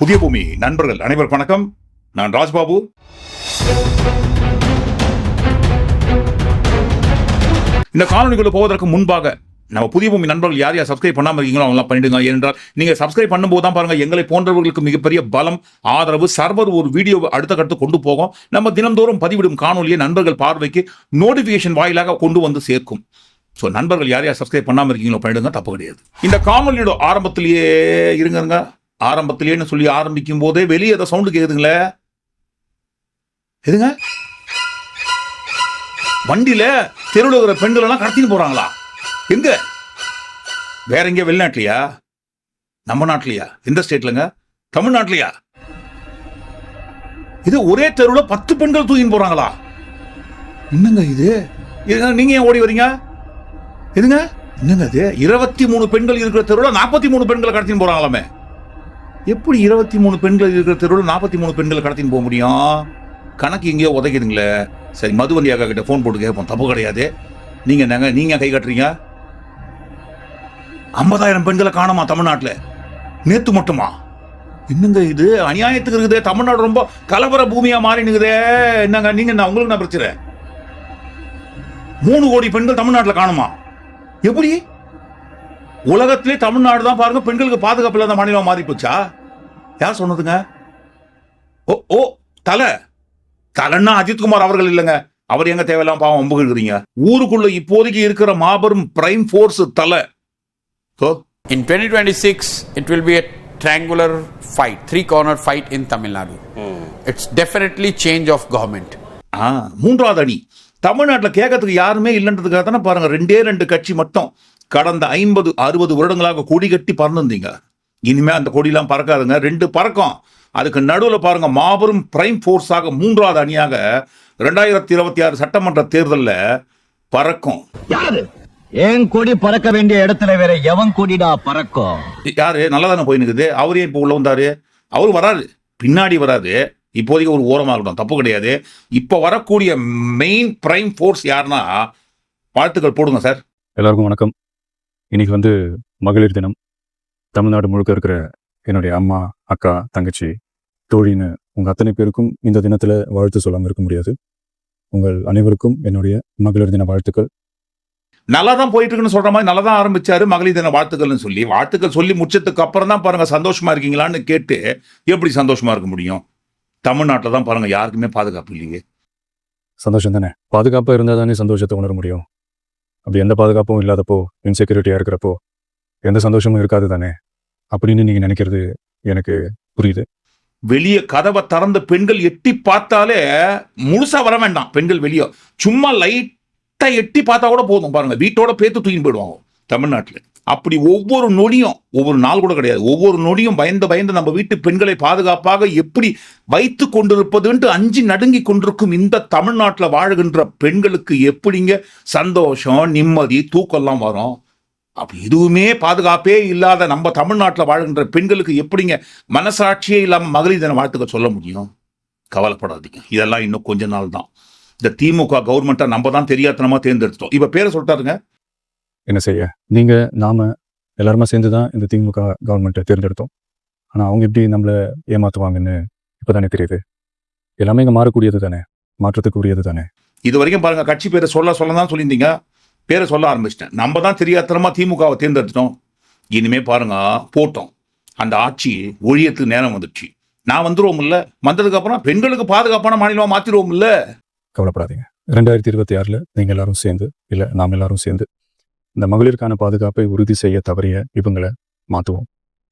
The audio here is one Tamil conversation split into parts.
புதிய பூமி நண்பர்கள் அனைவருக்கும் வணக்கம். நான் ராஜ்பாபு. இந்த காணொலிக்குள்ள போவதற்கு முன்பாக நம்ம புதிய பூமி நண்பர்கள் யார் யார் சப்ஸ்கிரைப் பண்ணாம இருக்கீங்களோ அவங்களாம் பண்ணிடுங்க. ஏனென்றால் நீங்க சப்ஸ்கிரைப் பண்ணும்போது தான் பாருங்க எங்களை போன்றவர்களுக்கு மிகப்பெரிய பலம் ஆதரவு சர்வர் ஒரு வீடியோ அடுத்த கட்டு கொண்டு போகும். நம்ம தினந்தோறும் பதிவிடும் காணொலியை நண்பர்கள் பார்வைக்கு நோட்டிபிகேஷன் வாயிலாக கொண்டு வந்து சேர்க்கும். ஸோ நண்பர்கள் யார் யார் சப்ஸ்கிரைப் பண்ணாமல் இருக்கீங்களோ பண்ணிடுங்க தப்பு கிடையாது. இந்த காணொலியோட ஆரம்பத்திலேயே இருங்கங்க ஆரம்பத்திலேன்னு சொல்லி ஆரம்பிக்கும் போதே வெளியே ஏதோ சவுண்டு கேக்குதுங்களே. எதுங்க? வண்டியில தெருவில் இருக்கிற பெண்கள் எல்லாம் கடத்தின்னு போறாங்களா? எங்க? வேற எங்க வெளிநாட்டுலயா? நம்ம நாட்டிலையா? எந்த ஸ்டேட்லங்க தமிழ்நாட்டிலயா? இது ஒரே தெருவில் பத்து பெண்கள் தூக்கின்னு போறாங்களா? என்னங்க இது? இது நீங்க ஏன் ஓடி வரீங்க? எதுங்க? என்னங்க இது? இருபத்தி மூணு பெண்கள் இருக்கிற தெருவில் நாற்பத்தி மூணு பெண்களை கடத்தின்னு போறாங்களாமே. எப்படி இருபத்தி மூணு பெண்கள் இருக்கிற தெருவில் நாற்பத்தி மூணு பெண்களை கடத்தின்னு போக முடியும்? கணக்கு எங்கேயோ உதைக்குதுங்களே. சரி மதுவண்டி அக்கா கிட்ட ஃபோன் போட்டு கேட்போம். தப்பு கிடையாது. நீங்க என்னங்க நீங்க கை கட்டுறீங்க? ஐம்பதாயிரம் பெண்களை காணுமா தமிழ்நாட்டில்? நேத்து மட்டுமா? என்னங்க இது? அநியாயத்துக்கு இருக்குதே. தமிழ்நாடு ரொம்ப கலவர பூமியா மாறி நிக்குதே என்னங்க நீங்க நான் உங்களுக்கு நான் பிரச்சனை? மூணு கோடி பெண்கள் தமிழ்நாட்டில் காணுமா? எப்படி? உலகத்திலே தமிழ்நாடு தான் பாருங்க பெண்களுக்கு பாதுகாப்பு இல்லாத மாநிலம் மாறி போச்சா யார் சொன்னதுங்க? ஓ ஓ தலை. தலைன்னா அஜித்குமார் அவர்கள் இல்லைங்க. அவர் எங்க தேவையில்லாம பாவம் அம்புகிறீங்க ஊருக்குள்ள இப்போதைக்கு இருக்கிற மாபெரும் பிரைம் ஃபோர்ஸ் தலை. So, In 2026, it will be a triangular fight, three corner fight in Tamil Nadu. It's definitely change of government. ஆ மூன்றாவது அணி. தமிழ்நாட்டில் கேட்கறதுக்கு யாருமே இல்லைன்றதுக்காக தானே பாருங்க ரெண்டே ரெண்டு கட்சி மட்டும் கடந்த ஐம்பது அறுபது வருடங்களாக கொடி கட்டி பறந்துருந்தீங்க. இனிமே அந்த கொடியெல்லாம் பறக்காதுங்க. ரெண்டு பறக்கும். அதுக்கு நடுவில் பாருங்க மாபெரும் பிரைம் ஃபோர்ஸாக மூன்றாவது அணியாக ரெண்டாயிரத்தி இருபத்தி ஆறு சட்டமன்ற தேர்தலில் பறக்கும். யாரு? என் கொடி பறக்க வேண்டிய இடத்துல வேற எவன் கொடிடா பறக்கும்? யாரு? நல்லா தானே போய் நிற்குது அவரே இப்போ உள்ள வந்தாரு. அவர் வராது பின்னாடி வராது இப்போதைக்கு ஒரு ஓரமாக இருக்கட்டும். தப்பு கிடையாது. இப்போ வரக்கூடிய மெயின் பிரைம் ஃபோர்ஸ் யாருன்னா வாழ்த்துக்கள் போடுங்க சார் எல்லாருக்கும் வணக்கம். இன்னைக்கு வந்து மகளிர் தினம். தமிழ்நாடு முழுக்க இருக்கிற என்னுடைய அம்மா அக்கா தங்கச்சி தோழின்னு உங்க அத்தனை பேருக்கும் இந்த தினத்துல வாழ்த்து சொல்லாம இருக்க முடியாது. உங்கள் அனைவருக்கும் என்னுடைய மகளிர் தின வாழ்த்துக்கள். நல்லா தான் போயிட்டு இருக்குன்னு சொல்ற மாதிரி நல்லா தான் ஆரம்பிச்சாரு மகளிர் தின வாழ்த்துக்கள்னு சொல்லி. வாழ்த்துக்கள் சொல்லி முடிச்சதுக்கு அப்புறம் தான் பாருங்க சந்தோஷமா இருக்கீங்களான்னு கேட்டு எப்படி சந்தோஷமா இருக்க முடியும்? தமிழ்நாட்டில் தான் பாருங்க யாருக்குமே பாதுகாப்பு இல்லையே. சந்தோஷம் தானே? பாதுகாப்பா இருந்தா தானே சந்தோஷத்தை உணர முடியும்? அப்படி எந்த பாதுகாப்பும் இல்லாதப்போ இன்செக்யூரிட்டியாக இருக்கிறப்போ எந்த சந்தோஷமும் இருக்காது தானே? அப்படின்னு நீங்க நினைக்கிறது எனக்கு புரியுது. வெளியே கதவை திறந்த பெண்கள் எட்டி பார்த்தாலே முழுசா வர வேண்டாம். பெண்கள் வெளியே. சும்மா லைட்டா எட்டி பார்த்தா கூட போதும். பாருங்க வீட்டோட பேத்து தூக்கி போயிடுவாங்க. தமிழ்நாட்டில். அப்படி ஒவ்வொரு நொடியும் ஒவ்வொரு நாள் கூட கிடையாது. ஒவ்வொரு நொடியும் பயந்து பயந்து நம்ம வீட்டு பெண்களை பாதுகாப்பாக எப்படி வைத்து கொண்டிருப்பதுன்ட்டு அஞ்சு நடுங்கி கொண்டிருக்கும் இந்த தமிழ்நாட்டில் வாழுகின்ற பெண்களுக்கு எப்படிங்க சந்தோஷம் நிம்மதி தூக்கம்லாம் வரும்? அப்படி எதுவுமே பாதுகாப்பே இல்லாத நம்ம தமிழ்நாட்டில் வாழ்கின்ற பெண்களுக்கு எப்படிங்க மனசாட்சியே இல்லாமல் மகளிர் தின வாழ்த்துக்க சொல்ல முடியும்? கவலைப்படாதீங்க. இதெல்லாம் இன்னும் கொஞ்ச நாள் தான் இந்த திமுக கவர்மெண்ட்டை நம்ம தான் தெரியாதனமாக தேர்ந்தெடுத்தோம் இப்போ பேரை சொல்லிட்டாருங்க. என்ன செய்ய? நீங்க நாம எல்லாருமா சேர்ந்து தான் இந்த திமுக கவர்மெண்ட்டை தேர்ந்தெடுத்தோம். ஆனா அவங்க எப்படி நம்மள ஏமாத்துவாங்கன்னு இப்பதானே தெரியுது. எல்லாமே இங்க மாறக்கூடியது தானே? மாற்றத்துக்கு உரியது தானே? இது வரைக்கும் பாருங்க கட்சி பேரை சொல்ல சொல்ல தான் சொல்லியிருந்தீங்க. பேரை சொல்ல ஆரம்பிச்சிட்டேன். நம்ம தான் தெரியாதனமா திமுகவை தேர்ந்தெடுத்துட்டோம். இனிமே பாருங்க போட்டோம். அந்த ஆட்சி ஒழியத்துக்கு நேரம் வந்துடுச்சு. நான் வந்துருவோம் இல்ல வந்ததுக்கு அப்புறம் பெண்களுக்கு பாதுகாப்பான மாநிலமா மாத்திருவோம் இல்ல கவலைப்படாதீங்க. ரெண்டாயிரத்தி இருபத்தி ஆறுல நீங்க எல்லாரும் சேர்ந்து இல்ல நாம் எல்லாரும் சேர்ந்து இந்த மகளிருக்கான பாதுகாப்பை உறுதி செய்ய தவறிய இவங்களை மாற்றுவோம்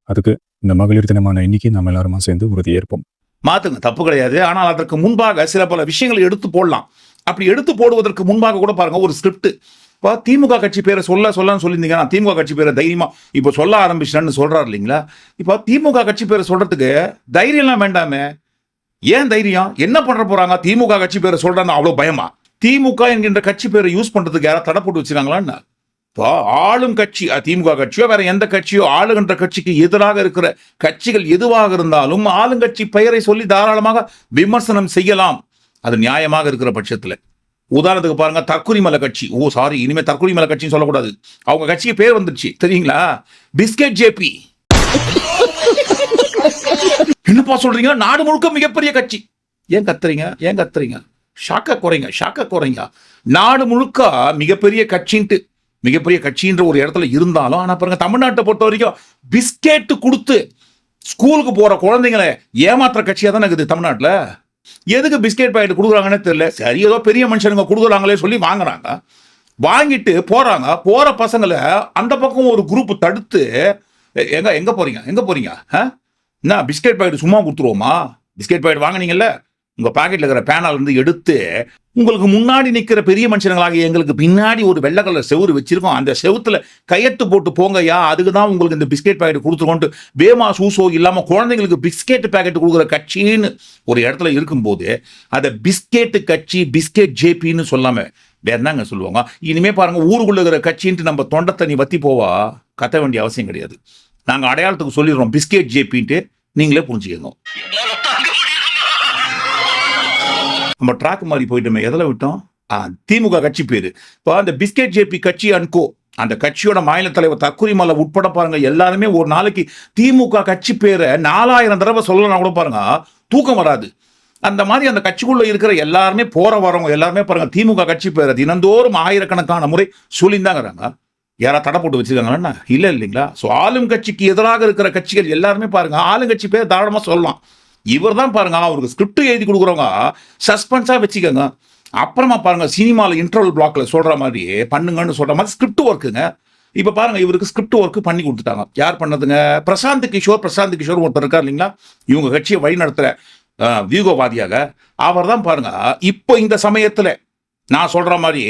அதுக்கு இந்த மகளிர் தினமான இன்னைக்கு நம்ம எல்லாருமா சேர்ந்து உறுதி ஏற்போம் மாத்துங்க தப்பு கிடையாது. ஆனால் அதற்கு முன்பாக சில பல விஷயங்களை எடுத்து போடலாம். அப்படி எடுத்து போடுவதற்கு முன்பாக கூட பாருங்க ஒரு ஸ்கிரிப்ட் இப்போ திமுக கட்சி பேரை சொல்ல சொல்லன்னு சொல்லியிருந்தீங்கன்னா திமுக கட்சி பேரை தைரியமா இப்போ சொல்ல ஆரம்பிச்சிட்டேன்னு சொல்றாரு இல்லைங்களா? இப்போ திமுக கட்சி பேரை சொல்றதுக்கு தைரியம்லாம் வேண்டாமே. ஏன் தைரியம்? என்ன பண்ணுற போறாங்க? திமுக கட்சி பேரை சொல்றான்னு அவ்வளோ பயமா? திமுக என்கின்ற கட்சி பேரை யூஸ் பண்றதுக்கு யாராவது தடை போட்டு வச்சிருக்காங்களான்னு? இப்போ ஆளும் கட்சி திமுக கட்சியோ வேற எந்த கட்சியோ ஆளுகின்ற கட்சிக்கு எதிராக இருக்கிற கட்சிகள் எதுவாக இருந்தாலும் ஆளுங்கட்சி பெயரை சொல்லி தாராளமாக விமர்சனம் செய்யலாம். அது நியாயமாக இருக்கிற பட்சத்தில். உதாரணத்துக்கு பாருங்க தற்குறிமலை கட்சி. ஓ சாரி இனிமே தற்குறிமலை கட்சின்னு சொல்லக்கூடாது. அவங்க கட்சிக்கு பேர் வந்துருச்சு தெரியுங்களா? Biscuit JP. என்னப்பா சொல்றீங்க? நாடு முழுக்க மிகப்பெரிய கட்சி. ஏன் கத்துறீங்க? ஏன் கத்துறீங்க? ஷாக்க குறைங்க ஷாக்க குறைங்க. நாடு முழுக்க மிகப்பெரிய கட்சின்ட்டு மிகப்பெரிய கட்சின்ற ஒரு இடத்துல இருந்தாலும் ஆனால் பாருங்க தமிழ்நாட்டை பொறுத்த வரைக்கும் பிஸ்கெட்டு கொடுத்து ஸ்கூலுக்கு போகிற குழந்தைங்களை ஏமாத்துற கட்சியாக தானே இருக்குது தமிழ்நாட்டில். எதுக்கு பிஸ்கெட் பாக்கெட் கொடுக்குறாங்கன்னு தெரியல. சரி ஏதோ பெரிய மனுஷனுங்க கொடுக்குறாங்களே சொல்லி வாங்குறாங்க. வாங்கிட்டு போகிறாங்க போகிற பசங்களை அந்த பக்கம் ஒரு குரூப் தடுத்து எங்கே எங்க போகிறீங்க போறீங்க? போகிறீங்க போறீங்க? ஆ? என்ன பிஸ்கெட் பாக்கெட் சும்மா கொடுத்துருவோமா? பிஸ்கெட் பாக்கெட் வாங்குனீங்கல்ல? உங்கள் பாக்கெட்டில் இருக்கிற பேனாலேருந்து எடுத்து உங்களுக்கு முன்னாடி நிற்கிற பெரிய மனுஷங்களாக எங்களுக்கு பின்னாடி ஒரு வெள்ளை கலர் செவுரு வச்சிருக்கோம். அந்த செவுத்துல கையெழுத்து போட்டு போங்கய்யா அதுக்கு தான் உங்களுக்கு இந்த பிஸ்கெட் பாக்கெட் கொடுத்துருக்கோன்ட்டு வேமா சூசோ இல்லாமல் குழந்தைங்களுக்கு பிஸ்கெட் பாக்கெட் கொடுக்குற கட்சின்னு ஒரு இடத்துல இருக்கும்போது அதை பிஸ்கெட்டு கட்சி பிஸ்கெட் ஜேபின்னு சொல்லாமல் வேற என்னங்க சொல்லுவாங்க? இனிமே பாருங்க ஊருக்குள்ள இருக்கிற கட்சின்ட்டு நம்ம தொண்டை தண்ணி வத்தி போவா கத்த வேண்டிய அவசியம் கிடையாது. நாங்கள் அடையாளத்துக்கு சொல்லிடுறோம் பிஸ்கெட் ஜேபின்ட்டு நீங்களே புரிஞ்சுக்கணும் நம்ம ட்ராக் மாதிரி போயிட்டோமே எதில் விட்டோம்? திமுக கட்சி பேர். இப்போ அந்த பிஸ்கெட் ஜேபி கட்சி அன்கோ அந்த கட்சியோட மாநில தலைவர் தக்குரிமலை உட்பட பாருங்க எல்லாருமே ஒரு நாளைக்கு திமுக கட்சி பேரை நாலாயிரம் தடவை சொல்லலாம் கூட பாருங்க தூக்கம் வராது. அந்த மாதிரி அந்த கட்சிக்குள்ள இருக்கிற எல்லாருமே போற வரவங்க எல்லாருமே பாருங்க திமுக கட்சி பேரை தினந்தோறும் ஆயிரக்கணக்கான முறை சொல்லிந்தாங்கிறாங்க யாரா தடை போட்டு வச்சிருக்காங்கன்னா இல்லை இல்லைங்களா? ஸோ ஆளும் கட்சிக்கு எதிராக இருக்கிற கட்சிகள் எல்லாருமே பாருங்க ஆளுங்கட்சி பேர் தாராளமாக சொல்லலாம். இவர் தான் பாருங்க அவருக்கு ஸ்கிரிப்ட் எழுதி கொடுக்குறவங்க சஸ்பென்ஸாக வச்சுக்கோங்க. அப்புறமா பாருங்க சினிமாவில் இன்டர்வல் பிளாக்ல சொல்ற மாதிரி பண்ணுங்கன்னு சொல்ற மாதிரி ஸ்கிரிப்ட் ஒர்க்குங்க இப்போ பாருங்க இவருக்கு ஸ்கிரிப்ட் ஒர்க் பண்ணி கொடுத்துட்டாங்க. யார் பண்ணதுங்க? பிரசாந்த் கிஷோர் பிரசாந்த் கிஷோர் ஒருத்தர் இருக்கார் இல்லைங்களா? இவங்க கட்சியை வழி நடத்துகிற வியூகவாதியாக. அவர் தான் பாருங்க இப்போ இந்த சமயத்தில் நான் சொல்ற மாதிரி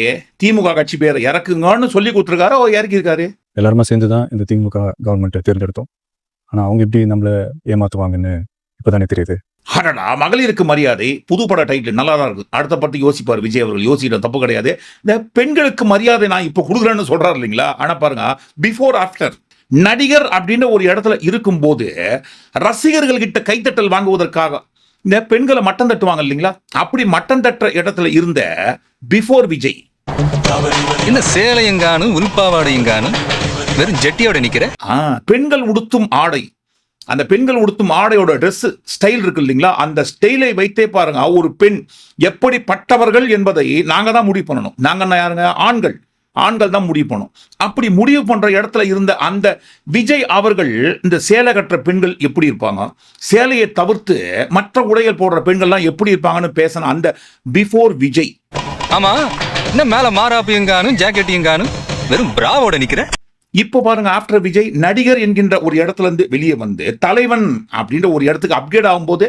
திமுக கட்சி பேரை இறக்குங்கன்னு சொல்லி கொடுத்துருக்காரு அவர் இறக்கியிருக்காரு. எல்லாருமே சேர்ந்து தான் இந்த திமுக கவர்மெண்ட்டை தேர்ந்தெடுத்தோம். ஆனால் அவங்க எப்படி நம்மளை ஏமாத்துவாங்கன்னு இப்போதானே தெரியுது? அடடா மகளிருக்கு மரியாதை புதுப்பட டைட்டில் நல்லா தான் இருக்கு. அடுத்த பத்தி யோசிப்பார் விஜய் அவர்கள் யோசிக்கிற தப்பு கிடையாது. இந்த பெண்களுக்கு மரியாதை நான் இப்போ கொடுக்குறேன்னு சொல்றாரு இல்லைங்களா? ஆனா பாருங்க பிஃபோர் ஆஃப்டர் நடிகர் அப்படின்ற ஒரு இடத்துல இருக்கும்போது ரசிகர்கள் கிட்ட கைத்தட்டல் வாங்குவதற்காக இந்த பெண்களை மட்டம் தட்டுவாங்க இல்லைங்களா? அப்படி மட்டம் தட்டுற இடத்துல இருந்த பிஃபோர் விஜய். என்ன சேலையங்கானும் உள்பாவாடையங்கானும் வெறும் ஜெட்டியோட நிக்கிற? பெண்கள் உடுத்தும் ஆடை. அந்த பெண்கள் உடுத்தும் ஆடையோட ட்ரெஸ் ஸ்டைல் இருக்கு இல்லைங்களா? அந்த ஸ்டைலை வைத்தே பாருங்க. ஒரு பெண் எப்படிப்பட்டவர்கள் என்பதை நாங்கள் தான் முடிவு பண்ணணும். நாங்கள் யாருங்க? ஆண்கள். ஆண்கள் தான் முடிவு பண்ணணும். அப்படி முடிவு பண்ற இடத்துல இருந்த அந்த விஜய் அவர்கள் இந்த சேலை கட்டுற பெண்கள் எப்படி இருப்பாங்க? சேலையை தவிர்த்து மற்ற உடைகள் போடுற பெண்கள்லாம் எப்படி இருப்பாங்கன்னு பேசின அந்த பிஃபோர் விஜய். ஆமா. என்ன மேல மாறாப்பியங்கானும் ஜாக்கெட்டியங்கானும் வெறும் பிராவோட நிக்கிறேன் இப்போ பாருங்க ஆஃப்டர் விஜய் நடிகர் என்கின்ற ஒரு இடத்துல இருந்து வெளியே வந்து தலைவன் அப்படின்ற ஒரு இடத்துக்கு அப்கிரேட் ஆகும்போது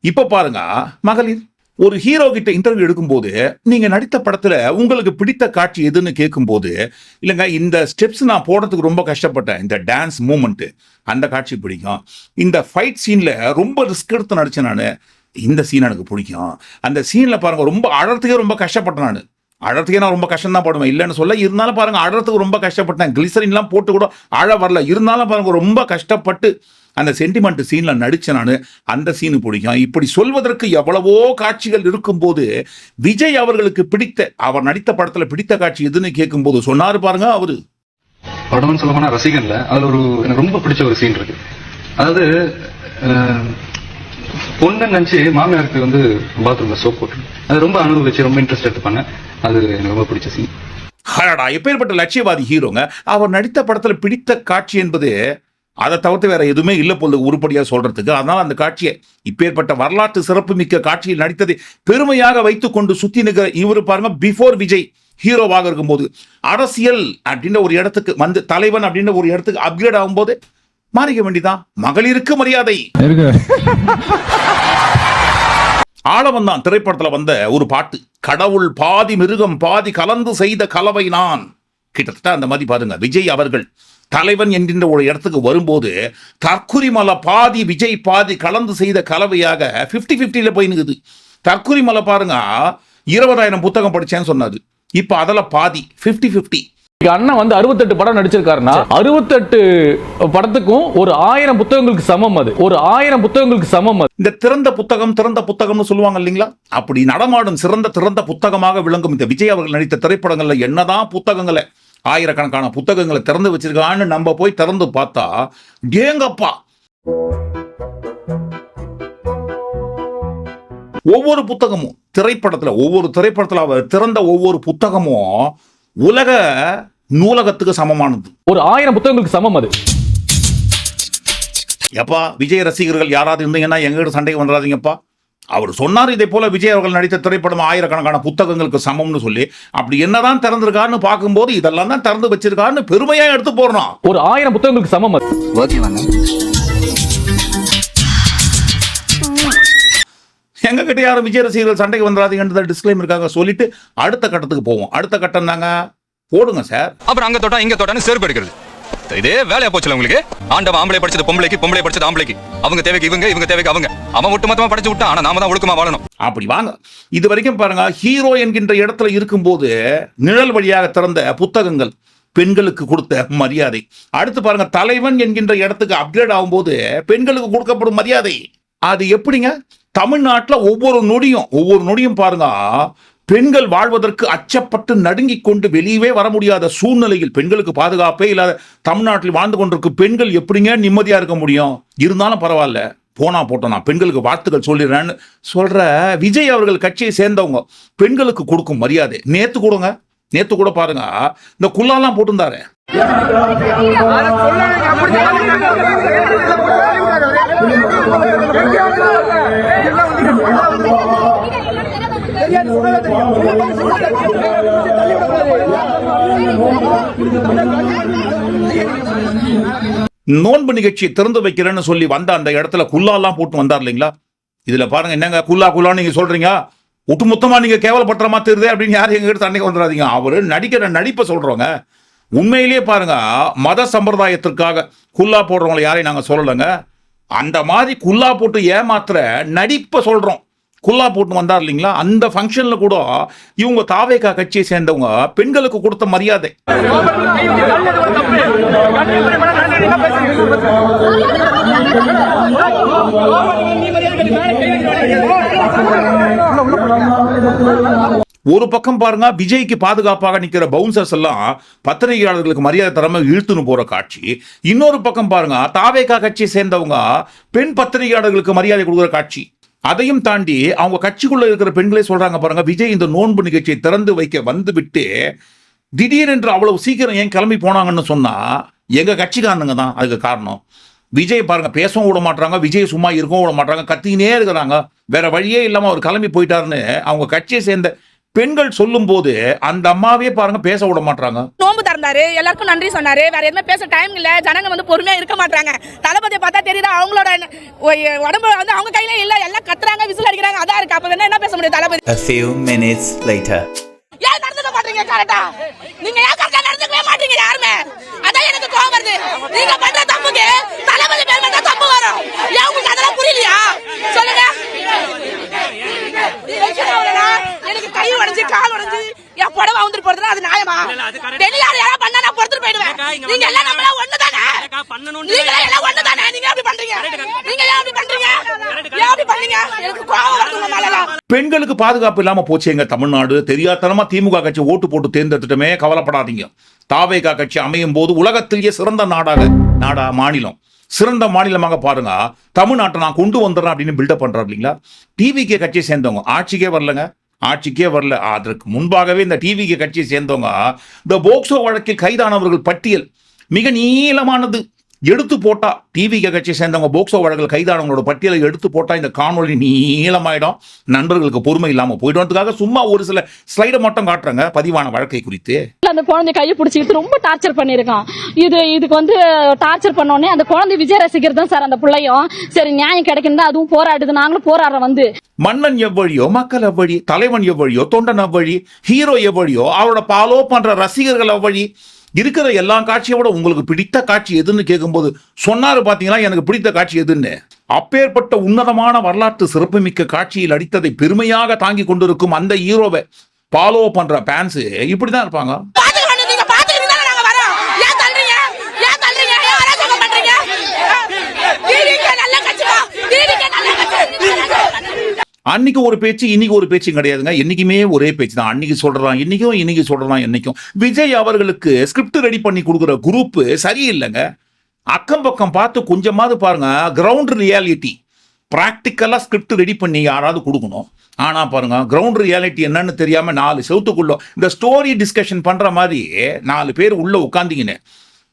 இப்போ பாருங்க மகளிர் ஒரு ஹீரோ கிட்ட இன்டர்வியூ எடுக்கும்போது நீங்க நடித்த படத்துல உங்களுக்கு பிடித்த காட்சி எதுன்னு கேட்கும்போது இல்லைங்க இந்த ஸ்டெப்ஸ் நான் போடுறதுக்கு ரொம்ப கஷ்டப்பட்டேன். இந்த டான்ஸ் மூமெண்ட் அந்த காட்சி பிடிக்கும். இந்த ஃபைட் சீன்ல ரொம்ப ரிஸ்க் எடுத்து நடிச்சேன் நான். இந்த சீன் எனக்கு பிடிக்கும். அந்த சீனில் பாருங்க ரொம்ப அழறதுக்கே ரொம்ப கஷ்டப்பட்டேன் நான். அழறதுக்கே நான் ரொம்ப கஷ்டம் தான் படுவேன். இல்லைன்னு சொல்ல இருந்தாலும் பாருங்க அழறதுக்கு ரொம்ப கஷ்டப்பட்டேன். கிளிசரின்லாம் போட்டு கூட அழ வரல. இருந்தாலும் பாருங்க ரொம்ப கஷ்டப்பட்டு அந்த சென்டிமெண்ட் சீன்ல நடிச்சேன் நான். அந்த சீனு பிடிக்கும். இப்படி சொல்வதற்கு எவ்வளவோ காட்சிகள் இருக்கும்போது விஜய் அவர்களுக்கு பிடித்த அவர் நடித்த படத்துல பிடித்த காட்சி எதுன்னு கேட்கும்போது சொன்னாரு பாருங்க அவரு. படம்னு சொல்ல போனால் ரசிகன்ல அதுல ஒரு எனக்கு ரொம்ப பிடிச்ச ஒரு சீன் இருக்கு. அதாவது பொண்ணு நினச்சி மாமியாருக்கு வந்து பாத்ரூம்ல சோப் போட்டு அது ரொம்ப அனுபவிச்சு ரொம்ப இன்ட்ரெஸ்ட் எடுத்து பண்ணேன் அது எனக்கு ரொம்ப பிடிச்ச சீன் அடடா எப்பேற்பட்ட லட்சியவாதி ஹீரோங்க? அவர் நடித்த படத்துல பிடித்த காட்சி என்பது அதை தவிர்த்து வேற எதுவுமே இல்லை போல உருப்படியா சொல்றதுக்கு. அதனால அந்த காட்சியை இப்பேற்பட்ட வரலாற்று சிறப்புமிக்க காட்சியில் நடித்ததை பெருமையாக வைத்துக்கொண்டு சுத்தி நிற்கிற இவர் பாருங்க பிஃபோர் விஜய் ஹீரோவாக இருக்கும்போது. அரசியல் அப்படின்ற ஒரு இடத்துக்கு வந்து தலைவன் அப்படின்ற ஒரு இடத்துக்கு அப்கிரேட் ஆகும்போது மாறிக்க வேண்டியதான் மகளிருக்கு மரியாதை. ஆளவன் தான் வந்த ஒரு பாட்டு. கடவுள் பாதி மிருகம் பாதி கலந்து செய்த கலவை நான். கிட்டத்தட்ட அந்த மாதிரி பாருங்க. விஜய் அவர்கள் தலைவன் என்கின்ற ஒரு இடத்துக்கு வரும்போது தற்குறிமலை பாதி விஜய் பாதி கலந்து செய்த கலவையாக 50 50 போய் நிக்குது. தற்குறிமலை பாருங்க இருபதாயிரம் புத்தகம் படித்தேன்னு சொன்னது இப்போ அதில் பாதி ஃபிஃப்டி ஃபிஃப்டி அண்ணன் வந்து அறுபத்தெட்டு படம் நடிச்சிருக்காருன்னா அறுபத்தெட்டு படத்துக்கும் ஒரு ஆயிரம் புத்தகங்களுக்கு சமம் அது. ஒரு ஆயிரம் புத்தகங்களுக்கு சமம் அது. இந்த திறந்த புத்தகம் திறந்த புத்தகம்னு சொல்லுவாங்க இல்லைங்களா? அப்படி நடமாடும் சிறந்த திறந்த புத்தகமாக விளங்கும். இந்த விஜய் அவர்கள் நடித்த திரைப்படங்கள்ல என்னதான் புத்தகங்களை ஆயிரக்கணக்கான புத்தகங்களை திறந்து வச்சிருக்கான்னு நம்ம போய் திறந்து பார்த்தா ஏங்கப்பா! ஒவ்வொரு புத்தகமும் திரைப்படத்துல ஒவ்வொரு திரைப்படத்துல அவர் திறந்த ஒவ்வொரு புத்தகமும் உலக நூலகத்துக்கு சமமானது. ஒரு ஆயிரம் புத்தகங்களுக்கு சமம் அது. எப்பா விஜய் ரசிகர்கள் யாராவது இருந்தீங்கன்னா எங்கிட்ட சண்டைக்கு வந்துடாதீங்கப்பா. அவர் சொன்னார் இதே போல விஜய் அவர்கள் நடித்த திரைப்படம் ஆயிரக்கணக்கான புத்தகங்களுக்கு சமம்னு சொல்லி. அப்படி என்னதான் திறந்திருக்காருன்னு பார்க்கும்போது இதெல்லாம் தான் திறந்து வச்சிருக்காருன்னு பெருமையா எடுத்து போடுறோம் ஒரு ஆயிரம் புத்தகங்களுக்கு சமம் அது. எங்க கிட்ட யாரும் விஜய் ரசிகர்கள் சண்டைக்கு வந்துடாதீங்கன்ற டிஸ்க்ளைம் இருக்காங்க சொல்லிட்டு அடுத்த கட்டத்துக்கு போவோம். அடுத்த கட்டம் தாங்க. போடுங்க சார். அப்புறம் அங்க தொட்டா இங்க தொட்டான்னு செருப்பு எடுக்கிறது. இதே வேலையா போச்சுல உங்களுக்கு? ஆண்டவன் ஆம்பளை படிச்சது பொம்பளைக்கு பொம்பளை படிச்சது ஆம்பளைக்கு. அவங்க தேவைக்கு இவங்க இவங்க தேவைக்கு அவங்க. அவன் ஒட்டு மொத்தமா படிச்சு விட்டான் ஆனா நாம தான் ஒழுக்கமா வாழணும். அப்படி வாங்க. இது வரைக்கும் பாருங்க ஹீரோ என்கின்ற இடத்துல இருக்கும்போது நிழல் வழியாக திறந்த புத்தகங்கள் பெண்களுக்கு கொடுத்த மரியாதை. அடுத்து பாருங்க தலைவன் என்கின்ற இடத்துக்கு அப்கிரேட் ஆகும்போது பெண்களுக்கு கொடுக்கப்படும் மரியாதை. அது எப்படிங்க? தமிழ்நாட்டுல ஒவ்வொரு நொடியும் ஒவ்வொரு நொடியும் பாருங்க பெண்கள் வாழ்வதற்கு அச்சப்பட்டு நடுங்கிக் கொண்டு வெளியவே வர முடியாத சூழ்நிலையில் பெண்களுக்கு பாதுகாப்பே இல்லாத தமிழ்நாட்டில் வாழ்ந்து கொண்டிருக்கும் பெண்கள் எப்படிங்க நிம்மதியா இருக்க முடியும்? இருந்தாலும் பரவாயில்ல. போனா போட்டோம் நான் பெண்களுக்கு வாழ்த்துக்கள் சொல்லிடுறேன்னு சொல்ற விஜய் அவர்கள் கட்சியை சேர்ந்தவங்க பெண்களுக்கு கொடுக்கும் மரியாதை. நேத்து கொடுங்க. நேத்து கூட பாருங்க. இந்த குல்லாலாம் போட்டிருந்தாரு. நோன்பு நிகழ்ச்சி திறந்து வைக்கிறேன்னு சொல்லி வந்த அந்த இடத்துல குல்லாலாம் போட்டு வந்தார் இல்லைங்களா? இதுல பாருங்க என்னங்க குல்லா குல்லான்னு நீங்க சொல்றீங்க? ஒட்டுமொத்தமா நீங்க கேவலப்படுற மாதிரி தெரியுது அப்படின்னு யாரும் எங்க எடுத்து அன்னைக்கு வந்துடாதீங்க. அவரு நடிக்கிற நடிப்பை சொல்றோங்க உண்மையிலேயே பாருங்க மத சம்பிரதாயத்திற்காக குல்லா போடுறவங்களை யாரையும் நாங்க சொல்லலைங்க. அந்த மாதிரி குல்லா போட்டு ஏமாத்துற நடிப்பை சொல்றோம். குல்லா போட்டு வந்தார் இல்லைங்களா? அந்த ஃபங்க்ஷன்ல கூட இவங்க தாவேகா கட்சியை சேர்ந்தவங்க பெண்களுக்கு கொடுத்த மரியாதை. ஒரு பக்கம் பாருங்க விஜய்க்கு பாதுகாப்பாக நிற்கிற பவுன்சர்ஸ் எல்லாம் பத்திரிகையாளர்களுக்கு மரியாதை தராம இழுத்துன்னு போற காட்சி. இன்னொரு பக்கம் பாருங்க தாவேகா கட்சியை சேர்ந்தவங்க பெண் பத்திரிகையாளர்களுக்கு மரியாதை கொடுக்குற காட்சி. அதையும் தாண்டி அவங்க கட்சிக்குள்ள இருக்கிற பெண்களே சொல்றாங்க பாருங்க விஜய் இந்த நோன்பு நிகழ்ச்சியை திறந்து வைக்க வந்து விட்டு திடீரென்று அவ்வளவு சீக்கிரம் ஏன் கிளம்பி போனாங்கன்னு சொன்னா எங்க கட்சிக்காரனுங்க தான் அதுக்கு காரணம். விஜய் பாருங்க பேசவும் விட மாட்டாங்க விஜய் சும்மா இருக்கவும் விட மாட்டாங்க கத்தினே இருக்கிறாங்க. வேற வழியே இல்லாம அவர் கிளம்பி போயிட்டாருன்னு அவங்க கட்சியை சேர்ந்த பெண்கள் சொல்லும்போது அந்த அம்மாவே பாருங்க பேச விட மாட்டாங்க நோம்பு திறந்தாரு எல்லாருக்கும் நன்றி சொன்னாரு. வேற எதுவுமே பேச டைம் இல்ல. ஜனங்க வந்து பொறுமையா இருக்க மாட்டாங்க தளபதியை பார்த்தா தெரியுது? அவங்களோட உடம்பு வந்து அவங்க கையில இல்ல. எல்லாம் கத்துறாங்க விசில் அடிக்கிறாங்க. அதான் இருக்கு. அப்ப என்ன பேச முடியும் தளபதி? A few minutes later. ஏன் நடந்துக்க மாட்டீங்க கரெக்டா நீங்க ஏன் கரெக்டா நடந்துக்கவே மாட்டீங்க யாருமே? அதான் எனக்கு கோவம் வருது. நீங்க பண்ற தப்புக்கு தளபதி மேல் மட்டும் தப்பு வரும் ஏன் உங்களுக்கு அதெல்லாம் புரியலையா சொல்லுங்க election ஆகலனா, எனக்கு கை உடைஞ்சு கால் உடைஞ்சு என் புடவை வந்துட்டு போறதுனா அது நியாயமா வெளியார் யாரா பண்ணா நான் பொறுத்துட்டு போயிடுவேன். நீங்க எல்லாம் நம்மள ஒண்ணுதானே? நீங்க எல்லாம் ஒண்ணுதானே? நீங்க எப்படி பண்றீங்க? நீங்க ஏன் அப்படி பண்றீங்க? ஏன் அப்படி பண்றீங்க எனக்கு கோவம் வருது உங்க மேல பெண்களுக்கு பாதுகாப்பு இல்லாம போச்சு எங்க தமிழ்நாடு. தெரியாதனமா திமுக கட்சி ஓட்டு போட்டு தேர்ந்தெடுத்துட்டமே கவலைப்படாதீங்க. தாவேகா கட்சி அமையும் போது உலகத்திலேயே சிறந்த நாடாக நாடா மாநிலம். சிறந்த மாநிலமாக பாருங்க. தமிழ்நாட்டை நான் கொண்டு வந்துடுறேன் அப்படின்னு பில்டப் பண்றாரு இல்லைங்களா? டிவிகே கட்சியை சேர்ந்தவங்க. ஆட்சிக்கே வரலங்க. ஆட்சிக்கே வரல. அதற்கு முன்பாகவே இந்த டிவிக்கு கட்சியை சேர்ந்தவங்க இந்த போக்சோ வழக்கில் கைதானவர்கள் பட்டியல் மிக நீளமானது. எடுத்து போட்டா டிவிகே கட்சியை சேர்ந்தவங்க போக்சோ வழக்கில் கைதானவங்களோட பட்டியலை எடுத்து போட்டா இந்த காணொளி நீளமாயிடும். நண்பர்களுக்கு பொறுமை இல்லாம போயிடும்ன்றதுக்காக சும்மா ஒரு சில ஸ்லைடை மட்டும் காட்டுறாங்க பதிவான வழக்கை குறித்து. அந்த குழந்தை கையை பிடிச்சிக்கிட்டு ரொம்ப டார்ச்சர் பண்ணியிருக்கான். இது இதுக்கு வந்து டார்ச்சர் பண்ணோடனே அந்த குழந்தை விஜய் ரசிகர் தான் சார் அந்த பிள்ளையும். சரி நியாயம் கிடைக்குன்னு அதுவும் போராடுது நாங்களும் போராடுறோம் வந்து. மன்னன் எவ்வழியோ மக்கள் எவ்வழி தலைவன் எவ்வழியோ தொண்டன் எவ்வழி ஹீரோ எவ்வழியோ அவரோட ஃபாலோ பண்ற ரசிகர்கள் எவ்வழி இருக்கிற எல்லா காட்சியை விட உங்களுக்கு பிடித்த காட்சி எதுன்னு கேட்கும்போது சொன்னாரு பார்த்தீங்கன்னா எனக்கு பிடித்த காட்சி எதுன்னு? அப்பேற்பட்ட உன்னதமான வரலாற்று சிறப்புமிக்க காட்சியில் அடித்ததை பெருமையாக தாங்கி கொண்டிருக்கும் அந்த ஹீரோவை ஃபாலோ பண்ற இப்படி தான் இருப்பாங்க பாத்துக்கலாம் நீங்க பாத்துக்கிட்டு தானே நாங்க வரோம் ஏன் தள்ளுறீங்க ஏன் தள்ளுறீங்க ஏன் அராஜகம் பண்றீங்க டிவிக்கு நல்ல கட்சிமா டிவிக்கு நல்ல கட்சி அன்னைக்கு ஒரு பேச்சு இன்னைக்கு ஒரு பேச்சும் கிடையாதுங்க. என்னைக்குமே ஒரே பேச்சு தான். அன்னைக்கு சொல்றான் இன்னைக்கும் இன்னைக்கு சொல்றான் என்னைக்கும். விஜய் அவர்களுக்கு ஸ்கிரிப்ட் ரெடி பண்ணி கொடுக்குற குரூப் சரியில்லைங்க. அக்கம் பக்கம் பார்த்து கொஞ்சமாவது பாருங்க. கிரவுண்ட் ரியாலிட்டி ப்ராக்டிக்கலாக ஸ்கிரிப்ட் ரெடி பண்ணி யாராவது கொடுக்கணும். ஆனால் பாருங்க கிரவுண்ட் ரியாலிட்டி என்னன்னு தெரியாமல் நாலு செவத்துக்குள்ள இந்த ஸ்டோரி டிஸ்கஷன் பண்ணுற மாதிரி நாலு பேர் உள்ள உட்காந்திங்கன்னு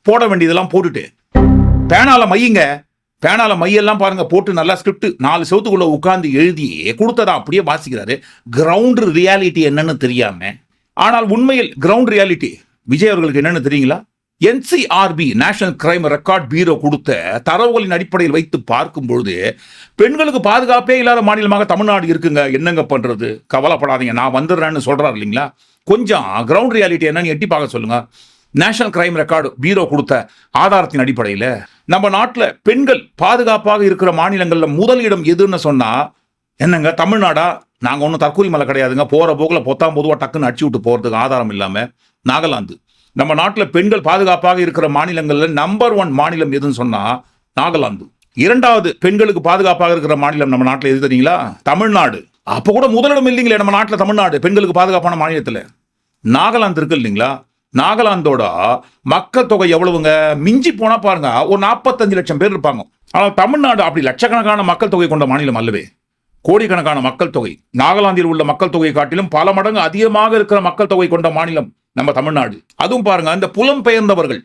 போட வேண்டியதெல்லாம் போட்டுட்டு. பேனால மையுங்க. பேனால மையெல்லாம் பாருங்க போட்டு நல்லா ஸ்கிரிப்ட் நாலு செவத்துக்குள்ள உட்காந்து எழுதி கொடுத்ததா அப்படியே வாசிக்கிறாரு. கிரவுண்ட் ரியாலிட்டி என்னன்னு தெரியாம ஆனால் உண்மையில் கிரவுண்ட் ரியாலிட்டி விஜய் அவர்களுக்கு என்னன்னு தெரியுங்களா? NCRB national crime record bureau கொடுத்த தரவுகளின் அடிப்படையில் வைத்து பார்க்கும் பொழுது பெண்களுக்கு பாதுகாப்பே இல்லாத மாநிலமாக தமிழ்நாடு இருக்குங்க என்னங்க பண்றது? கவலைப்படாதீங்க நான் வந்துடுறேன்னு சொல்றாரு இல்லைங்களா? கொஞ்சம் கிரவுண்ட் ரியாலிட்டி என்னன்னு எட்டி பார்க்க சொல்லுங்க. நேஷனல் கிரைம் ரெக்கார்டு பீரோ கொடுத்த ஆதாரத்தின் அடிப்படையில் நம்ம நாட்டில் பெண்கள் பாதுகாப்பாக இருக்கிற மாநிலங்களில் முதலிடம் எதுன்னு சொன்னால் என்னங்க தமிழ்நாடா? நாங்கள் ஒன்றும் தற்கூரி மலை கிடையாதுங்க. போகிற போக்கில் பொத்தாம் பொதுவாக டக்குன்னு அடிச்சு விட்டு போகிறதுக்கு ஆதாரம் இல்லாமல் நாகாலாந்து. நம்ம நாட்டில் பெண்கள் பாதுகாப்பாக இருக்கிற மாநிலங்களில் நம்பர் ஒன் மாநிலம் எதுன்னு சொன்னால் நாகாலாந்து. இரண்டாவது பெண்களுக்கு பாதுகாப்பாக இருக்கிற மாநிலம் நம்ம நாட்டில் எது தெரியுங்களா? தமிழ்நாடு. அப்போ கூட முதலிடம் இல்லைங்களே நம்ம நாட்டில் தமிழ்நாடு பெண்களுக்கு பாதுகாப்பான மாநிலத்தில். நாகாலாந்து இருக்கு இல்லைங்களா? நாகாலாந்தோட மக்கள் தொகை எவ்வளவுங்க? மிஞ்சி போனா பாருங்க ஒரு நாற்பத்தஞ்சு லட்சம் பேர் இருப்பாங்க. ஆனால் தமிழ்நாடு அப்படி லட்சக்கணக்கான மக்கள் தொகை கொண்ட மாநிலம் அல்லவே. கோடிக்கணக்கான மக்கள் தொகை. நாகாலாந்தில் உள்ள மக்கள் தொகை காட்டிலும் பல மடங்கு அதிகமாக இருக்கிற மக்கள் தொகை கொண்ட மாநிலம் நம்ம தமிழ்நாடு. அதுவும் பாருங்க இந்த புலம்பெயர்ந்தவர்கள்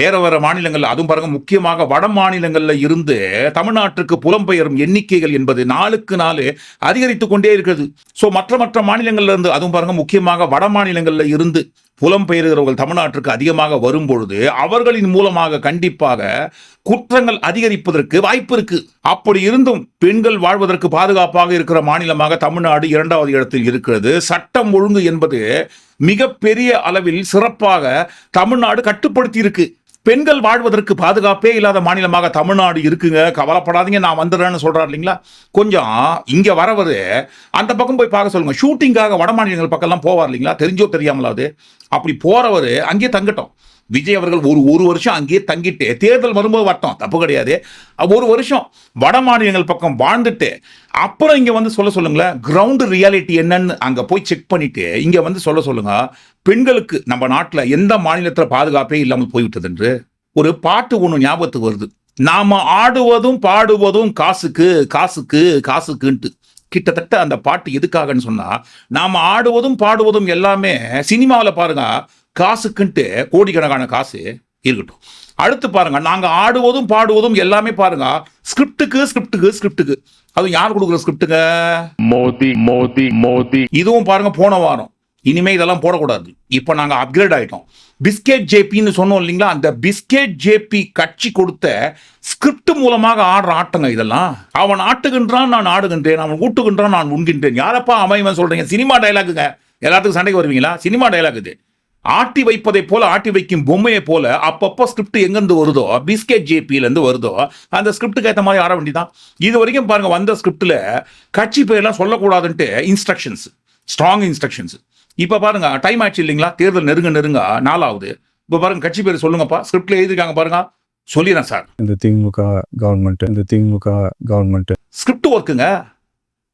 வேற வேற மாநிலங்கள் அதுவும் பாருங்க முக்கியமாக வட மாநிலங்கள்ல இருந்து தமிழ்நாட்டிற்கு புலம்பெயரும் எண்ணிக்கைகள் என்பது நாளுக்கு நாள் அதிகரித்து கொண்டே இருக்கிறது. ஸோ மற்ற மற்ற மாநிலங்கள்ல இருந்து அதுவும் பாருங்க முக்கியமாக வட மாநிலங்கள்ல இருந்து புலம்பெயர்கிறவர்கள் தமிழ்நாட்டிற்கு அதிகமாக வரும்பொழுது அவர்களின் மூலமாக கண்டிப்பாக குற்றங்கள் அதிகரிப்பதற்கு வாய்ப்பு இருக்கு. அப்படி இருந்தும் பெண்கள் வாழ்வதற்கு பாதுகாப்பாக இருக்கிற மாநிலமாக தமிழ்நாடு இரண்டாவது இடத்தில் இருக்கிறது. சட்டம் ஒழுங்கு என்பது மிகப்பெரிய அளவில் சிறப்பாக தமிழ்நாடு கட்டுப்படுத்தி இருக்கு. பெண்கள் வாழ்வதற்கு பாதுகாப்பே இல்லாத மாநிலமாக தமிழ்நாடு இருக்குங்க. கவலைப்படாதீங்க நான் வந்துடுறேன்னு சொல்றாரு இல்லைங்களா? கொஞ்சம் இங்கே வரவர் அந்த பக்கம் போய் பார்க்க சொல்லுங்க. ஷூட்டிங்காக வட மாநிலங்கள் பக்கம்லாம் போவார் இல்லைங்களா? தெரிஞ்சோ தெரியாமலாவது. அப்படி போறவர் அங்கேயே தங்கட்டும். விஜய் அவர்கள் ஒரு ஒரு வருஷம் அங்கேயே தங்கிட்டு தேர்தல் வரும்போது வட்டம் தப்பு கிடையாது. ஒரு வருஷம் வட மாநிலங்கள் பக்கம் வாழ்ந்துட்டு அப்புறம் இங்கே வந்து சொல்ல சொல்லுங்களேன் கிரவுண்டு ரியாலிட்டி என்னன்னு அங்கே போய் செக் பண்ணிட்டு இங்கே வந்து சொல்ல சொல்லுங்க பெண்களுக்கு நம்ம நாட்டில் எந்த மாநிலத்தில் பாதுகாப்பே இல்லாமல் போய்விட்டது என்று ஒரு பாட்டு ஒன்று ஞாபகத்துக்கு வருது. நாம ஆடுவதும் பாடுவதும் காசுக்கு காசுக்கு காசுக்குன்ட்டு. கிட்டத்தட்ட அந்த பாட்டு எதுக்காகன்னு சொன்னால் நாம் ஆடுவதும் பாடுவதும் எல்லாமே சினிமாவில் பாருங்க காசுக்குன்ட்டு கோடிக்கணக்கான காசு இருக்கட்டும். அடுத்து பாருங்க நாங்க ஆடுவதும் பாடுவதும் எல்லாமே பாருங்க. ஸ்கிரிப்டுக்கு ஸ்கிரிப்டுக்கு ஸ்கிரிப்டுக்கு. அதுவும் யார் கொடுக்குற ஸ்கிரிப்டுங்க? மோதி மோதி மோதி. இதுவும் பாருங்க போன வாரம். இனிமே இதெல்லாம் போடக்கூடாது. இப்போ நாங்க அப்கிரேட் ஆயிட்டோம். பிஸ்கெட் ஜேபின்னு சொன்னோம் இல்லைங்களா? அந்த பிஸ்கெட் ஜேபி கட்சி கொடுத்த ஸ்கிரிப்ட் மூலமாக ஆடுற ஆட்டங்க இதெல்லாம். அவன் ஆட்டுகின்றான் நான் ஆடுகின்றேன். அவன் ஊட்டுகின்றான் நான் உண்கின்றேன். யாரப்பா அமைவன் சொல்றீங்க? சினிமா டைலாக்குங்க எல்லாத்துக்கும் சண்டைக்கு வருவீங்களா? சினிமா டைலாக் இது ஆட்டி வைப்பதை போல ஆட்டி வைக்கும் பொம்மையை போல அப்பப்போ ஸ்கிரிப்ட் எங்கிருந்து வருதோ பிஸ்கெட் ஜேபில இருந்து வருதோ அந்த ஸ்கிரிப்டுக்கு ஏற்ற மாதிரி ஆட வேண்டியதான் இது வரைக்கும் பாருங்க வந்த ஸ்கிரிப்ட்ல கட்சி பேர்லாம் சொல்லக்கூடாதுன்ட்டு இன்ஸ்ட்ரக்ஷன்ஸ் ஸ்ட்ராங் இன்ஸ்ட்ரக்ஷன்ஸ் இப்போ பாருங்க டைம் ஆச்சு இல்லைங்களா? தேர்தல் நெருங்க நெருங்க நாலாவது இப்போ பாருங்க கட்சி பேர் சொல்லுங்கப்பா. ஸ்கிரிப்ட்ல எழுதிருக்காங்க பாருங்க. சொல்லிடுறேன் சார். இந்த திமுக கவர்மெண்ட் இந்த திமுக கவர்மெண்ட் ஸ்கிரிப்ட் ஒர்க்குங்க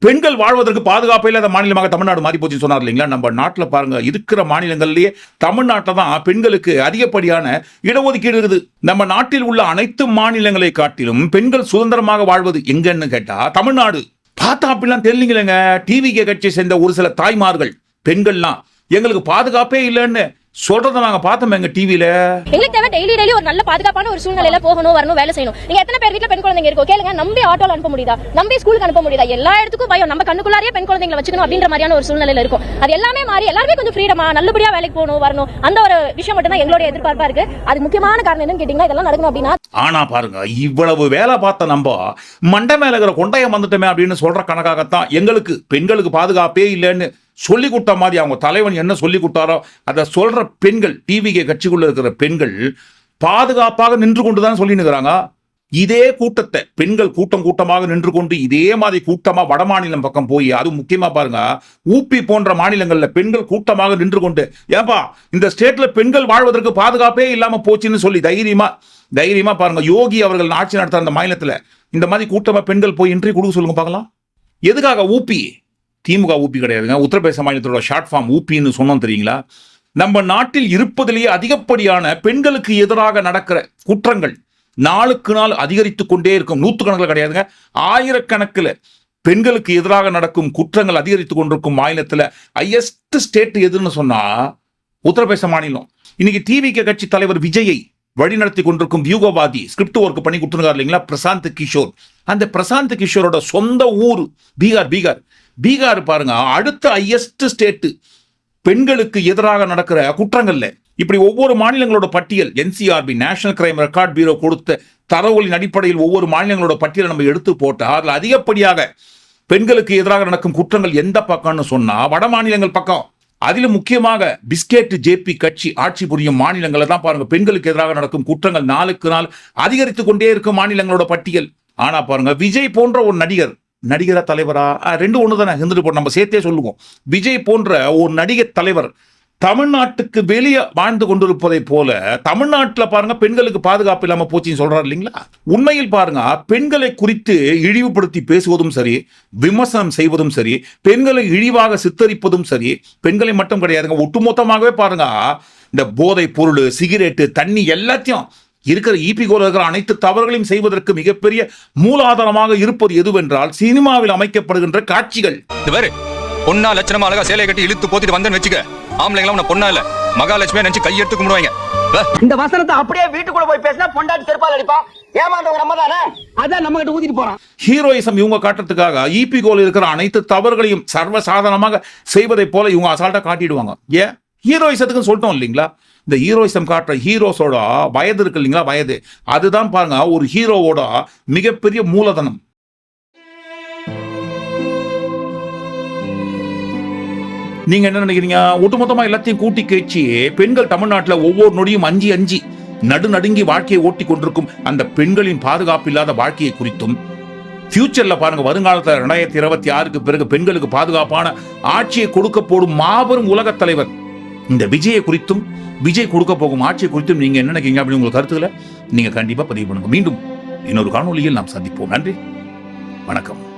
பெண்கள் வாழ்வதற்கு பாதுகாப்பு இல்லாத மாநிலமாக தமிழ்நாடு மாறி போச்சுன்னு சொன்னார் இல்லைங்களா? நம்ம நாட்டில் பாருங்க இருக்கிற மாநிலங்கள்லேயே தமிழ்நாட்டில் தான் பெண்களுக்கு அதிகப்படியான இடஒதுக்கீடு இருக்குது. நம்ம நாட்டில் உள்ள அனைத்து மாநிலங்களை காட்டிலும் பெண்கள் சுதந்திரமாக வாழ்வது எங்கன்னு கேட்டா தமிழ்நாடு. பார்த்தா அப்படிலாம் தெரியலீங்களேங்க. டிவிக்கு கட்சியை சேர்ந்த ஒரு சில தாய்மார்கள் பெண்கள்லாம் எங்களுக்கு பாதுகாப்பே இல்லைன்னு சொல்றதை நாங்க பார்த்தோம் எங்க டிவியில எங்களுக்கு தேவை டெய்லி டெய்லி ஒரு நல்ல பாதுகாப்பான ஒரு சூழ்நிலையில போகணும் வரணும் வேலை செய்யணும். நீங்க எத்தனை பேர் வீட்ல பெண் குழந்தைங்க இருக்கோ கேளுங்க. நம்பி ஆட்டோல அனுப்ப முடியுதா? நம்பி ஸ்கூலுக்கு அனுப்ப முடியுதா? எல்லா இடத்துக்கும் பயம். நம்ம கண்ணுக்குள்ளாரியே பெண் குழந்தைங்களை வச்சுக்கணும் அப்படின்ற மாதிரியான ஒரு சூழ்நிலையில இருக்கும். அது எல்லாமே மாறி எல்லாருமே கொஞ்சம் ஃப்ரீடமா நல்லபடியா வேலைக்கு போகணும் வரணும். அந்த ஒரு விஷயம் மட்டும் தான் எங்களுடைய எதிர்பார்ப்பா இருக்கு. அது முக்கியமான காரணம் என்னன்னு கேட்டீங்கன்னா இதெல்லாம் நடக்கணும் அப்படின்னா ஆனா பாருங்க இவ்வளவு வேலை பார்த்த நம்ம மண்டை மேல இருக்கிற கொண்டையம் வந்துட்டோமே அப்படின்னு சொல்ற கணக்காகத்தான் எங்களுக்கு பெண்களுக்கு பாதுகாப்பே இல்லைன்னு சொல்லி கொடுத்த மாதிரி அவங்க தலைவன் என்ன சொல்லி கொடுத்தாரோ அதை சொல்ற பெண்கள் டிவிகே கட்சிக்குள்ள இருக்கிற பெண்கள் பாதுகாப்பாக நின்று கொண்டு தான் சொல்லி நிற்கிறாங்க இதே கூட்டத்தை பெண்கள் கூட்டம் கூட்டமாக நின்று கொண்டு இதே மாதிரி கூட்டமா வட மாநிலம் பக்கம் போய் அது முக்கியமா பாருங்க ஊப்பி போன்ற மாநிலங்கள்ல பெண்கள் கூட்டமாக நின்று கொண்டு ஏப்பா இந்த ஸ்டேட்ல பெண்கள் வாழ்வதற்கு பாதுகாப்பே இல்லாம போச்சுன்னு சொல்லி தைரியமா தைரியமா பாருங்க யோகி அவர்கள் ஆட்சி நடத்துற அந்த மாநிலத்துல இந்த மாதிரி கூட்டமா பெண்கள் போய் இன்றி கொடுக்க சொல்லுங்க பார்க்கலாம். எதுக்காக ஊப்பி திமுக ஊபி கிடையாதுங்க உத்தரப்பிரதேச மாநிலத்தோட ஷார்ட் ஃபார்ம் ஊபின்னு சொன்னோம் தெரியுங்களா? நம்ம நாட்டில் இருப்பதிலேயே அதிகப்படியான பெண்களுக்கு எதிராக நடக்கிற குற்றங்கள் நாளுக்கு நாள் அதிகரித்து கொண்டே இருக்கும். நூற்றுக்கணக்கில் கிடையாதுங்க. ஆயிரக்கணக்கில் பெண்களுக்கு எதிராக நடக்கும் குற்றங்கள் அதிகரித்து கொண்டிருக்கும் மாநிலத்தில் ஹையஸ்ட் ஸ்டேட் எதுன்னு சொன்னா உத்தரப்பிரதேச மாநிலம். இன்னைக்கு டிவிகே கட்சி தலைவர் விஜயை வழிநடத்தி கொண்டிருக்கும் வியூகவாதி ஸ்கிரிப்ட் ஒர்க் பண்ணி கொடுத்துருக்காரு இல்லைங்களா? பிரசாந்த் கிஷோர். அந்த பிரசாந்த் கிஷோரோட சொந்த ஊர் பீகார் பீகார். பீகார் பாருங்க அடுத்த ஹையஸ்ட் ஸ்டேட்டு பெண்களுக்கு எதிராக நடக்கிற குற்றங்கள்ல. இப்படி ஒவ்வொரு மாநிலங்களோட பட்டியல் NCRB national crime record bureau கொடுத்த தரவுகளின் அடிப்படையில் ஒவ்வொரு மாநிலங்களோட பட்டியலை நம்ம எடுத்து போட்டால் அதில் அதிகப்படியாக பெண்களுக்கு எதிராக நடக்கும் குற்றங்கள் எந்த பக்கம்னு சொன்னா வட மாநிலங்கள் பக்கம். அதிலும் முக்கியமாக பிஸ்கெட் ஜேபி கட்சி ஆட்சி புரியும் மாநிலங்களை தான் பாருங்க பெண்களுக்கு எதிராக நடக்கும் குற்றங்கள் நாளுக்கு நாள் அதிகரித்து கொண்டே இருக்கும் மாநிலங்களோட பட்டியல். ஆனா பாருங்க விஜய் போன்ற ஒரு நடிகர் நடிகரா தலைவரா? ரெண்டு ஒன்று தானே இருந்துட்டு போட்டு நம்ம சேர்த்தே சொல்லுவோம். விஜய் போன்ற ஒரு நடிகர் தலைவர் தமிழ்நாட்டுக்கு வெளியே வாழ்ந்து கொண்டிருப்பதை போல தமிழ்நாட்டில் பாருங்க பெண்களுக்கு பாதுகாப்பு இல்லாமல் போச்சுன்னு சொல்றாரு இல்லைங்களா? உண்மையில் பாருங்க பெண்களை குறித்து இழிவுபடுத்தி பேசுவதும் சரி விமர்சனம் செய்வதும் சரி பெண்களை இழிவாக சித்தரிப்பதும் சரி பெண்களை மட்டும் கிடையாதுங்க ஒட்டுமொத்தமாகவே பாருங்க இந்த போதை பொருள் சிகரெட்டு தண்ணி எல்லாத்தையும் இருக்கிற ஈபி கோல இருக்கிற அனைத்து தவறுகளையும் செய்வதற்கு மிகப்பெரிய மூலாதாரமாக இருப்பது எதுவென்றால் சினிமாவில் அமைக்கப்படுகின்ற காட்சிகள். பொண்ணா லட்சணமா அழகா சேலையை கட்டி இழுத்து போத்திட்டு வந்தேன்னு வச்சுக்க. ஆம்பளைங்களாம் உன்னை பொண்ணா இல்ல. மகாலட்சுமியா நினைச்சு கையெடுத்து கும்பிடுவாங்க. இந்த வசனத்தை அப்படியே வீட்டுக்குள்ள போய் பேசினா பொண்டாட்டி செருப்பால் அடிப்பா ஏமாந்தவங்க நம்ம தானே? அதான் நம்ம கிட்ட ஊத்திட்டு போறான். ஹீரோயிசம் இவங்க காட்டுறதுக்காக ஈபி கோல் இருக்கிற அனைத்து தவறுகளையும் சர்வசாதாரணமாக செய்வதைப் போல இவங்க அசால்ட்டா காட்டிடுவாங்க. ஏன்? ஹீரோயிசத்துக்கு சொல்லிட்டோம் இல்லைங்களா? இந்த ஹீரோயிசம் காட்டுற ஹீரோஸோட வயது இருக்கு இல்லைங்களா வயது. அதுதான் பாருங்க ஒரு ஹீரோவோட மிகப்பெரிய மூலதனம். நீங்க என்ன நினைக்கிறீங்க? ஒட்டுமொத்தமா எல்லாத்தையும் கூட்டி கேச்சு பெண்கள் தமிழ்நாட்டுல ஒவ்வொரு நொடியும் அஞ்சு அஞ்சு நடு நடுங்கி வாழ்க்கையை ஓட்டி கொண்டிருக்கும் அந்த பெண்களின் பாதுகாப்பு இல்லாத வாழ்க்கையை குறித்தும் ஃபியூச்சர்ல பாருங்க வருங்காலத்துல ரெண்டாயிரத்தி இருபத்தி ஆறுக்கு பிறகு பெண்களுக்கு பாதுகாப்பான ஆட்சியை கொடுக்க போடும் மாபெரும் உலகத் தலைவர் இந்த விஜயை குறித்தும் விஜய் கொடுக்க போகும் ஆட்சி குறித்தும் நீங்க என்ன நினைக்கிறீங்க அப்படின்னு உங்களுக்கு கருத்துக்களை நீங்க கண்டிப்பா பதிவு பண்ணுங்க. மீண்டும் இன்னொரு காணொலியில் நாம் சந்திப்போம். நன்றி. வணக்கம்.